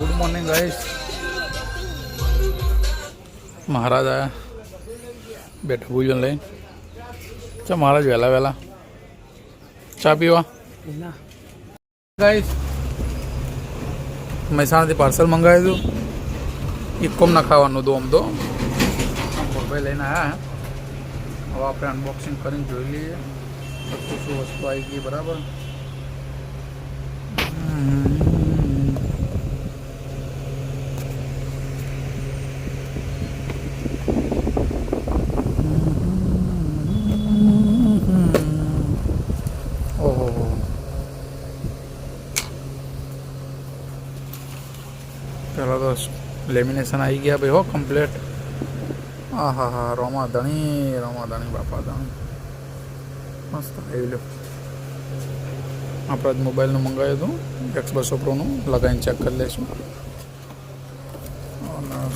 Good morning guys મહારાજ આવ્યા બેઠા ભોજન લઈને. ચા મહારાજ વહેલા વહેલા. ચા પીવા? ગાઈસ મહેસાણાથી પાર્સલ મંગાવ્યું હતું. ઇકોમ ના ખાવાનું હતું આમ તો. ભાઈ લઈને આવ્યા હવે આપણે અનબોક્સિંગ કરીને જોઈ લઈએ. શું શું વસ્તુ આવી ગઈ બરાબર? હમ. ઓહો પેલા તો લેમિનેશન આવી ગયા ભાઈ હો કમ્પ્લેટ હા હા હા રોમા ધણી રોમા ધણી, બાપા ધણી. મસ્ત, આવી લો આપણે મોબાઈલનું મંગાવ્યું હતું એક્સ બસો પ્રોનું લગાવીને ચેક કરી લઈશું.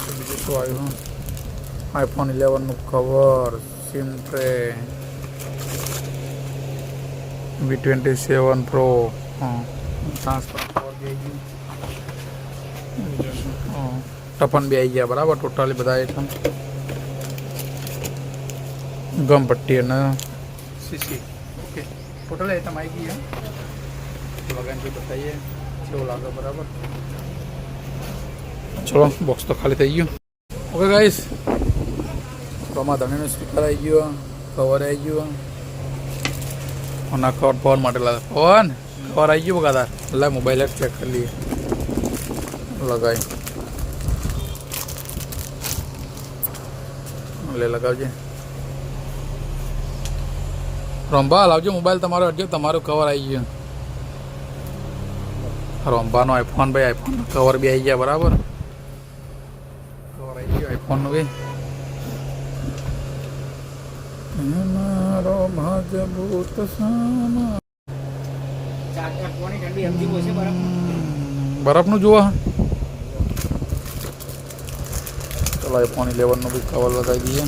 બીજું શું આવ્યું? IPhone ઇલેવનનું cover sim tray V twenty seven pro હા ટ્રાન્સફર કવર જઈ ગયું. બીજું ટફન બી આવી ગયા બરાબર? ટોટલી બધા આઈટમ ગમ પટ્ટી અને સીસી ઓકે ટોટલ આઈટમ આવી ગઈ લગાવી બતાવીએ કેવું લાગે બરાબર? ચલો બોક્સ તો ખાલી થઈ ગયું. ઓકે ગાઈસ રોમા ધણીનું સ્પીકર આવી ગયું કવર આવી ગયું. અને કવર ફોન માટે લાગે. ફોન કવર આવી ગયું બગાદાર. એટલે મોબાઈલ જ ચેક કરી લઈએ. લગાવી લે લગાવજે. રંભા લાવજો મોબાઈલ તમારો અડજો તમારું કવર આવી ગયું. રંભાનો આઈફોન ભાઈ આઈફોન કવર બી આવી ગયા બરાબર? કવર આવી ગયું આઈફોનનું બી. મારો મજબૂત સામા બરફનું જુઓ. ચલો આઈફોન બી કવર લગાવી દઈએ.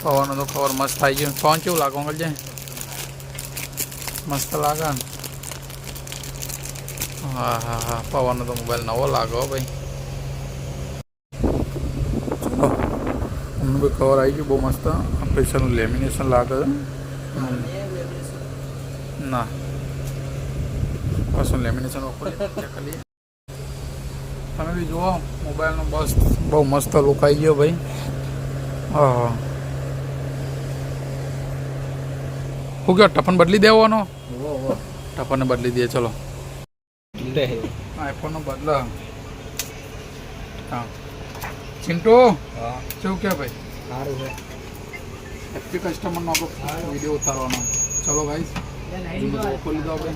પવનનું તો કવર મસ્ત થઈ ગયું પવન કેવું લાગે અંકલ મસ્ત લાગે હા હા હા. પવનનો તો મોબાઈલ નવો લાગે ભાઈ. એમનું બી કવર આવી ગયું બહુ મસ્ત. પૈસાનું લેમિનેશન લાગે. ના. પાછું લેમિનેશન ખાલી. તમે બી જુઓ. મોબાઈલનો બસ બહુ મસ્ત લુકાઈ આવી ગયો ભાઈ. હા. શું કહો ટફન બદલી દેવાનો ટફનને બદલી દે ચલો. આઈફોનનો બદલા. હા. ચિંટુ શું કે ભાઈ? સારું એફટી કસ્ટમરનો આપણો વીડિયો ઉતારવાનો. ચલો ભાઈ ખોલી દો આપણે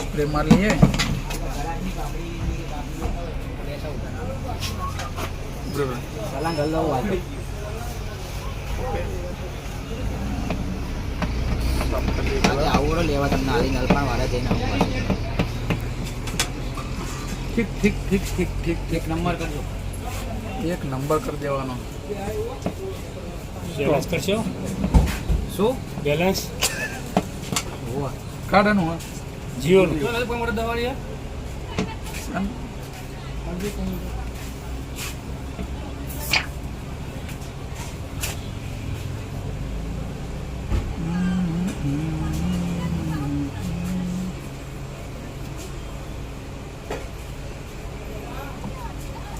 સ્પ્રે મારી લઈએ. બરાબર. આવું લેવા તમને આલી નલપણ વાળા જઈને આવું. ઠીક ઠીક ઠીક ઠીક ઠીક. ઠીક નંબર કરજો. એક નંબર કરી દેવાનો. બેલેન્સ કરશો? શું? બેલેન્સ હા જીઓનું. આમ. એ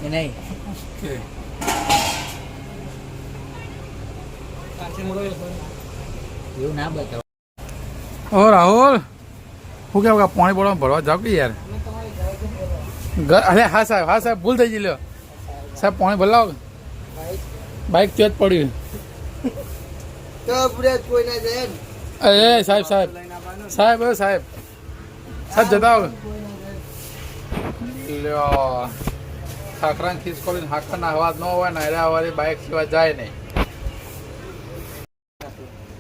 નહીં ઓકે એવું ના બતાવો ઓ રાહુલ હું કેવું કે પાણી બોળવા ભરવા જાવ કે યાર ઘર અરે હા સાહેબ હા સાહેબ ભૂલ થઈ ગઈ લ્યો. સાહેબ પાણી ભરલાવ બાઇક ત્યાં જ પડ્યું અરે સાહેબ સાહેબ. સાહેબ સાહેબ. સાહેબ જતા આવો. લ્યો. ખાખરા ખીસ ખોલીને હાકરના અવાજ ન હોય ને એટલે અવાજ બાઇક સિવાય જાય નહીં.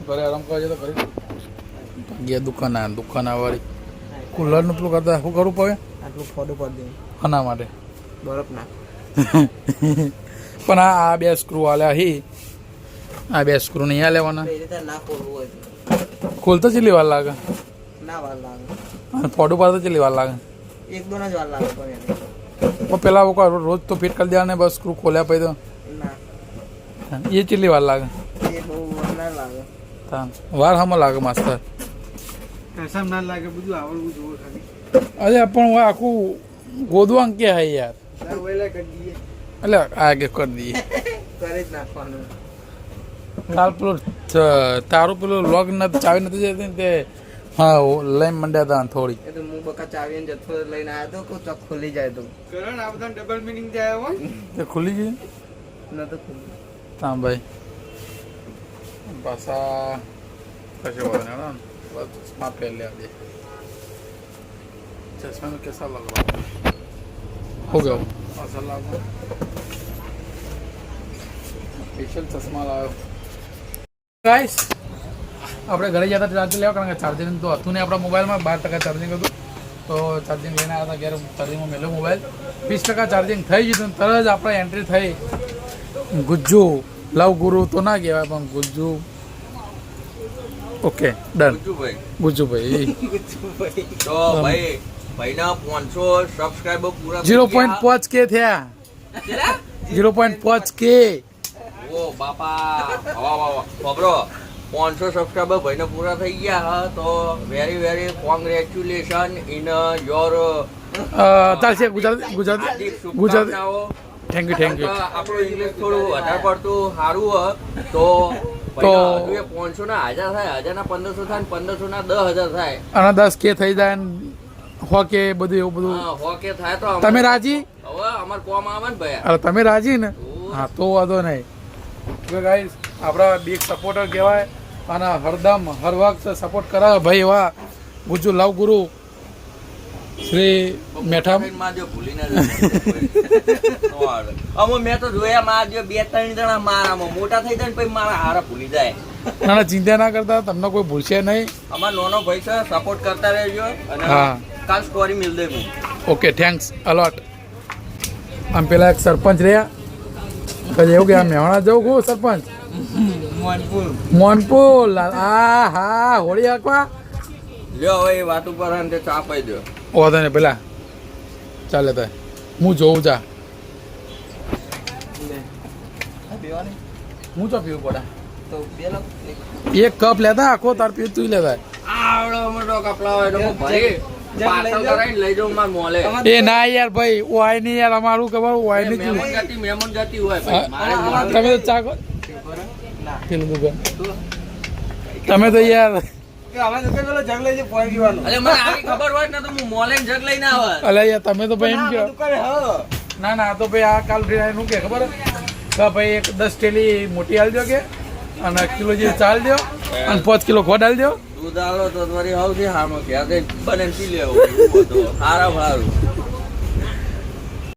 ઘરે આરામ કરવા તો ઘરે. ગયા દુકાન દુકાન આવવાની કુલરનું પેલું કરતા શું કરવું પડે? આટલું ફોટો કરી દે આના માટે. બરફ ના પણ આ આ બે સ્ક્રૂ આલ્યા હી. આ બે સ્ક્રૂ નહીં આ લેવાના. એ રીતે ના ખોલવું હોય ખોલતા જ લેવા લાગે? ના વાર લાગે. અને ફોટો પાડતો કેટલી વાર લાગે? એક દોન જ વાર લાગે પણ એને. પણ પેલા લોકો રોજ તો ફિટ કરી દેવાને બસ સ્ક્રૂ ખોલ્યા પછી તો. ના. એ કેટલી વાર લાગે? એ બહુ વાર ના લાગે. તા વાર હમણાં લાગે માસ્તર? કસામ ના લાગે બધું આવડવું જોવો ખાલી. અરે પણ હું આખું ગોદવાંગ કે હા યાર? કરી દઈએ. એટલે આગે કરી દઈએ. કરી જ નાખવાનું. કાલ પેલો તારું પેલું લોગ નથી ચાવી નથી જતી ને તે હા લઈને મંડ્યા હતા થોડી એ તો હું બકા ચાવીને જથ્થો લઈને આવ્યો તો ચોક ખુલી જાય તો. કરણ આ બધા ડબલ મિનિંગ જાય હોય? તે ખુલી ગઈ ન તો ખુલી હા ભાઈ પાછા કશો વાંધો નહીં હેડો ને. બસ ચશ્મા પહેર લે આજે ચશ્મા में कैसा लग रहा है हो गया वो? ऐसा लगा સ્પેશિયલ ચશ્મા લાવ્યો ગાઈસ આપણે ઘરે જતા ચાર્જર લેવા કારણ કે ચાર્જિંગ તો હતું નહીં આપણા મોબાઈલમાં બાર ટકા ચાર્જિંગ હતું તો ચાર્જિંગ લઈને આવ્યા હતા ઘેર ચાર્જિંગમાં મેળ્યો મોબાઈલ વીસ ટકા ચાર્જિંગ થઈ ગયું હતું તરત જ આપણે એન્ટ્રી થઈ ગુજ્જુ લવ ગુરુ તો ના કહેવાય પણ ગુજ્જુ ઓકે ડન ભાઈ ગુજુભાઈ તો ભાઈ ભાઈના પાંચસો સબસ્ક્રાઈબર પૂરા જીરો પોઈન્ટ પાંચ કે થયા. જીરો પોઈન્ટ પાંચ કે. ઓ બાપા વાહ વાહ ખબરો પાંચસો સબસ્ક્રાઈબર ભાઈને પૂરા થઈ ગયા. હા તો very very congratulation in your ચાલશે Gujarati Gujarati Gujarati. Thank you thank you આપણું ઇંગ્લિશ થોડું વધારે પડતું સારું હ. તો તો- પાંચસો ના હજાર થાય હજાર ના પંદરસો થાય પંદરસો ના દસ હજાર થાય. અને દસ કે થઈ જાય ને હો કે બધું એવું બધું. હા, હો કે થાય તો તમે રાજી? હવે અમાર કોમ આવે ને ભાઈ. અરે તમે રાજી ને? હા તો વાંધો નહીં. તો ગાઈસ આપણા બિગ સપોર્ટર કહેવાય અને હરદમ હર વખત સપોર્ટ કરાવે ભાઈ એવા. ગુજુ લવ ગુરુ. શ્રી મેઠા જો ભૂલી ના જતા. અમે મેં તો જોયા માં જો બે ત્રણ જણા મારામાં મોટા થઈ જાય પછી મારા હારા ભૂલી જાય. ના ના ચિંતા ના કરતા તમને કોઈ ભૂલશે નહીં. અમાર નાનો ભાઈ છે સપોર્ટ કરતા રહેજો અને હા. કાલ સ્ટોરી મિલ દે ઓકે થેન્ક્સ અલોટ આમ પેલા એક સરપંચ રહ્યા. પછી એવું કે આ મેવાણા જવું કહું સરપંચ? મોનપુર મોનપુર આ હા હોળી હાકવા. લ્યો હવે એ વાત ઉપર ચા પાઈ દો વાંધો નહીં પેલા. ચાલે તાય હું જોઉં જા. હું તો પીવું પડે. એક. કપ લેતા આખો તાર પીવું તું લેતા. આવડો મોટો કપડા હોય એ ના યાર ભાઈ ઓય નહીં યાર અમારું ખબર ઓય નહીં. તમે તો ચા પેલું દુકાન તમે તો યાર કે કે તમે તો ભાઈ એમ ના, કહો. ના ના આ તો ભાઈ આ કાલ ફ્રી નું કે ખબર? કે ભાઈ એક દસ ટેલી મોટી આલ દો કે અને કિલો જે ચાલ દો અને પાંચ કિલો ખોટ આલજો દૂધ આલો તો તમારી સૌથી હારમાં ઘેર જઈને બને પી લેવું સારા સારું